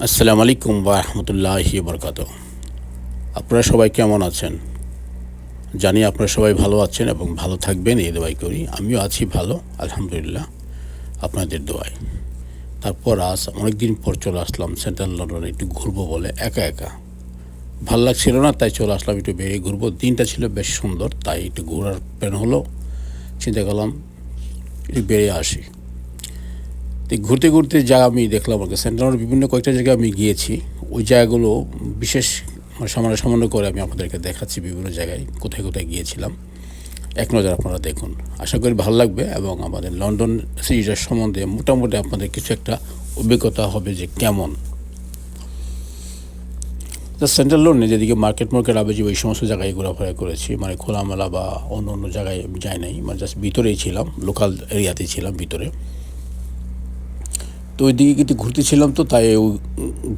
আসসালামু আলাইকুম বা রহমতুল্লাহি বরকাত আপনারা সবাই কেমন আছেন? জানি আপনারা সবাই ভালো আছেন এবং ভালো থাকবেন, এই দোয়াই করি। আমিও আছি ভালো, আলহামদুলিল্লাহ, আপনাদের দোয়ায়। তারপর আজ অনেক দিন পর চলে আসলাম সেন্ট্রাল লন্ডনে একটু ঘুরবো বলে, একা একা। ভালো লাগছিল না, তাই চলে আসলাম একটু বেরিয়ে ঘুরবো। দিনটা ছিল বেশ সুন্দর, তাই একটু ঘোরার প্ল্যান হলো। চিন্তা করলাম, একটু বেরিয়ে আসি। তো ঘুরতে ঘুরতে যা আমি দেখলাম আর কি সেন্ট্রালের বিভিন্ন কয়েকটা জায়গায় আমি গিয়েছি, ওই জায়গাগুলো বিশেষ মানে সামান্য সামান্য করে আমি আপনাদেরকে দেখাচ্ছি বিভিন্ন জায়গায়, কোথায় কোথায় গিয়েছিলাম। এক নজর আপনারা দেখুন। আশা করি ভালো লাগবে এবং আমাদের লন্ডন সিরিজের সম্বন্ধে মোটামুটি আপনাদের কিছু একটা অভিজ্ঞতা হবে যে কেমন। সেন্ট্রাল লন্ডনে যেদিকে মার্কেট মার্কেট আবেজি ওই সমস্ত জায়গায় ঘোরাফেরা করেছি মানে খোলামেলা বা অন্য অন্য জায়গায় যাই নাই মানে জাস্ট ভিতরেই ছিলাম লোকাল এরিয়াতেই ছিলাম ভিতরে। ওই দিকে কিন্তু ঘুরতেছিলাম তো, তাই ওই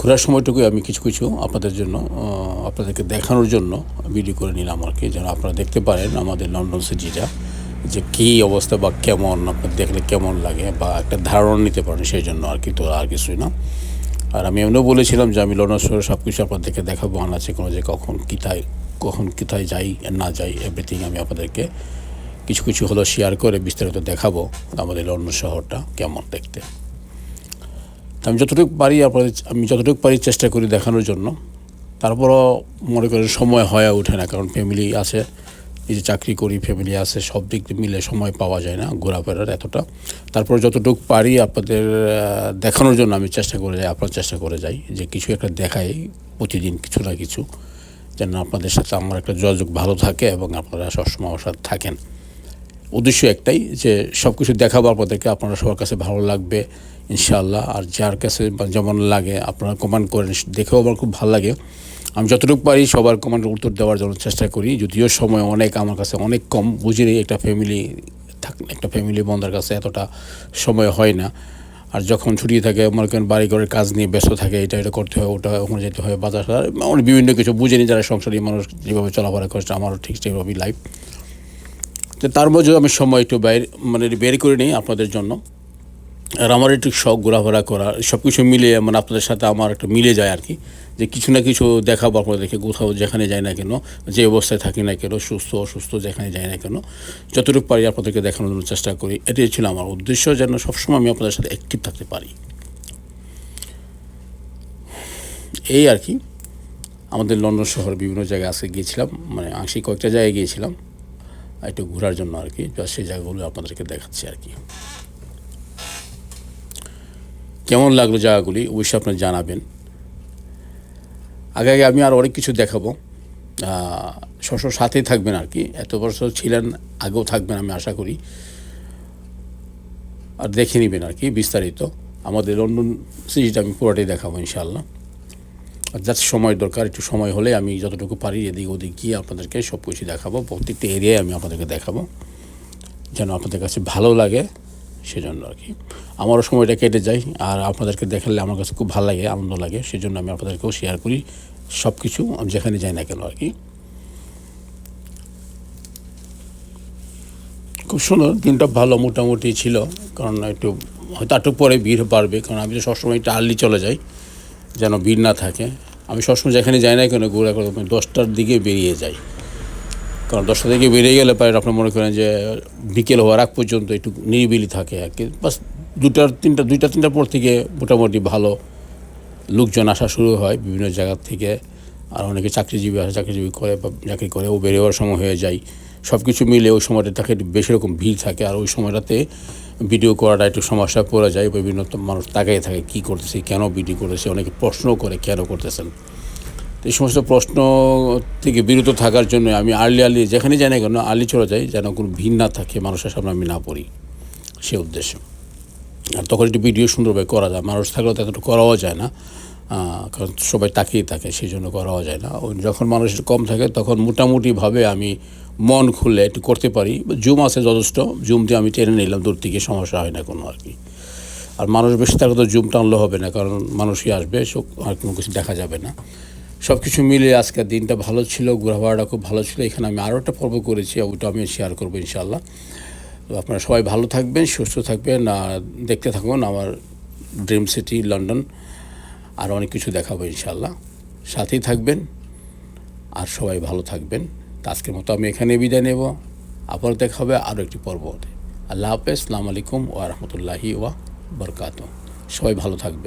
ঘোরার সময়টুকু আমি কিছু কিছু আপনাদের জন্য আপনাদেরকে দেখানোর জন্য ভিডিও করে নিলাম আর কি। যেন আপনারা দেখতে পারেন আমাদের লন্ডন সিটিটা, যে কী অবস্থা বা কেমন, আপনার দেখলে কেমন লাগে বা একটা ধারণা নিতে পারেন সেই জন্য আর কি, তো আর কিছুই না। আর আমি এমনিও বলেছিলাম যে আমি লন্ডন শহরে সব কিছু আপনাদেরকে দেখাবো, আনাচে কোনো যে কখন কোথায় কখন কোথায় যাই, না যাই এভরিথিং আমি আপনাদেরকে কিছু কিছু হলো শেয়ার করে বিস্তারিত দেখাবো আমাদের লন্ডন শহরটা কেমন দেখতে। আমি যতটুকু পারি আপনাদের আমি যতটুকু পারি চেষ্টা করি দেখানোর জন্য। তারপরও মনে করেন সময় হয়ে ওঠে না, কারণ ফ্যামিলি আছে যে চাকরি করি ফ্যামিলি আছে, সব দিক মিলে সময় পাওয়া যায় না ঘোরাফেরার এতটা। তারপর যতটুকু পারি আপনাদের দেখানোর জন্য আমি চেষ্টা করে যাই, আপনার চেষ্টা করে যাই, যে কিছু একটা দেখাই প্রতিদিন কিছু না কিছু, যেন আপনাদের সাথে আমার একটা যোগাযোগ ভালো থাকে এবং আপনারা সবসময় আমার সাথে থাকেন। উদ্দেশ্য একটাই যে সব কিছু দেখাবো আপনাদেরকে, আপনারা সবার কাছে ভালো লাগবে ইনশাআল্লাহ। আর যার কাছে যেমন লাগে, আপনারা কমেন্ট করেন, দেখেও আমার খুব ভালো লাগে। আমি যতটুকু পারি সবার কমেন্টের উত্তর দেওয়ার জন্য চেষ্টা করি। যদিও সময় অনেক, আমার কাছে অনেক কম। বুঝিনি একটা ফ্যামিলি থাক, একটা ফ্যামিলি বন্ধার কাছে এতটা সময় হয় না। আর যখন ছুটি থাকে, মনে করেন বাড়ি ঘরের কাজ নিয়ে ব্যস্ত থাকে, এটা এটা করতে হয়, ওটা ওখানে যেতে হয়, বাজার মানে বিভিন্ন কিছু বুঝেনি, যারা সংসারী মানুষ যেভাবে চলাফেরা করছে, আমারও ঠিক সেইভাবেই লাইফ তো তার মধ্যেও আমি সময় একটু বাইরে মানে বের করে নিই আপনাদের জন্য। আর আমার একটু শখ ঘোরাফেরা করা সব কিছু মিলে মানে আপনাদের সাথে আমার একটা মিলে যায় আর কি। যে কিছু না কিছু দেখাবো আপনাদেরকে, কোথাও যেখানে যাই না কেন, যে অবস্থায় থাকি না কেন, সুস্থ অসুস্থ যেখানে যাই না কেন, যতটুকু পারি আপনাদেরকে দেখানোর জন্য চেষ্টা করি। এটাই ছিল আমার উদ্দেশ্য, যেন সবসময় আমি আপনাদের সাথে অ্যাক্টিভ থাকতে পারি। এই আর কি। আমাদের লন্ডন শহর বিভিন্ন জায়গায় আজকে গিয়েছিলাম মানে আংশিক কয়েকটা জায়গায় গিয়েছিলাম, একটু ঘোরার জন্য আর কি সেই জায়গাগুলো আপনাদেরকে দেখাচ্ছি আর কি। কেমন লাগল জায়গাগুলি? অবশ্যই আপনার জানাবেন। আগে আগে আমি আর অনেক কিছু দেখাবো। সবসময় সাথেই থাকবেন আর কি। এত বছর ছিলেন, আগেও থাকবেন আমি আশা করি। আর দেখে নেবেন আর কি বিস্তারিত। আমাদের লন্ডন সিরিজটা আমি পুরোটাই দেখাবো ইনশাআল্লাহ। আর যাতে সময় দরকার, একটু সময় হলে আমি যতটুকু পারি এদিক ওদিক গিয়ে আপনাদেরকে সব কিছু দেখাবো। প্রত্যেকটা এরিয়ায় আমি আপনাদেরকে দেখাবো। যেন আপনাদের কাছে ভালো লাগে। সেজন্য আর কি। আমারও সময়টা কেটে যায় আর আপনাদেরকে দেখালে আমার কাছে খুব ভালো লাগে, আনন্দ লাগে, সেজন্য আমি আপনাদেরকেও শেয়ার করি সব কিছু আমি যেখানে যাই না কেন আর কি। খুব সুন্দর, দিনটা ভালো মোটামুটি ছিল, কারণ একটু হয়তো একটু পরে ভিড় বাড়বে, কারণ আমি তো সবসময় একটু আর্লি চলে যাই, যেন ভিড় না থাকে। আমি সবসময় যেখানে যাই না কেন ঘোরা করে দশটার দিকে বেরিয়ে যাই। কারণ দশটা থেকে বেরিয়ে গেলে প্রায় আপনার মনে করেন যে বিকেল হওয়ার আগ পর্যন্ত একটু নিরিবিলি থাকে আর কি। বাস দুটার তিনটা, দুইটা, তিনটার পর থেকে মোটামুটি ভালো লোকজন আসা শুরু হয় বিভিন্ন জায়গার থেকে। আর অনেকে চাকরিজীবী আসে, চাকরিজীবী করে বা চাকরি করে ও বেরিয়ে যাওয়ার সময় হয়ে যায়। সব কিছু মিলে ওই সময়টা একটু বেশি রকম ভিড় থাকে আর ওই সময়টাতে ভিডিও করাটা একটু সমস্যা পড়ে যায়। বিভিন্ন মানুষ তাকাই থাকে, কী করতেছে, কেন ভিডিও করতেছে, অনেকে প্রশ্ন করে, কেন করতেছেন? এই সমস্ত প্রশ্ন থেকে বিরত থাকার জন্য আমি আর্লি আর্লি যেখানে না কেন, আর্লি চলে যাই, যেন কোনো ভিড় না থাকে, মানুষের সামনে আমি না পড়ি। সে উদ্দেশ্য। আর তখন একটু ভিডিও সুন্দরভাবে করা যায়। মানুষ থাকলে তো এতটুকু করাও যায় না। কারণ সবাই তাকিয়ে থাকে সেই জন্য করাও যায় না। যখন মানুষ কম থাকে, তখন মোটামুটিভাবে আমি মন খুলে একটু করতে পারি। জুম আছে যথেষ্ট। জুম দিয়ে আমি টেনে নিলাম, দূর থেকে সমস্যা হয় না কোনো আর কি। আর মানুষ বেশি থাকলে তো জুম টানলে হবে না, কারণ মানুষই আসবে সব আর কোনো কিছু দেখা যাবে না। সব কিছু মিলে আজকের দিনটা ভালো ছিল, ঘোরাফেরাটা খুব ভালো ছিল। এখানে আমি আরও একটা পর্ব করেছি ওইটা আমি শেয়ার করব ইনশাল্লাহ তো আপনারা সবাই ভালো থাকবেন, সুস্থ থাকবেন দেখতে থাকুন আমার ড্রিম সিটি লন্ডন আর অনেক কিছু দেখাবো ইনশাল্লাহ সাথেই থাকবেন, আর সবাই ভালো থাকবেন। তা আজকের মতো আমি এখানে বিদায় নেব। আবার দেখা হবে আরও একটি পর্বতে আল্লাহ হাফেজ, সালাম আলাইকুম ওয়া রহমতুল্লাহি ওয়া বরকাত সবাই ভালো থাকবেন।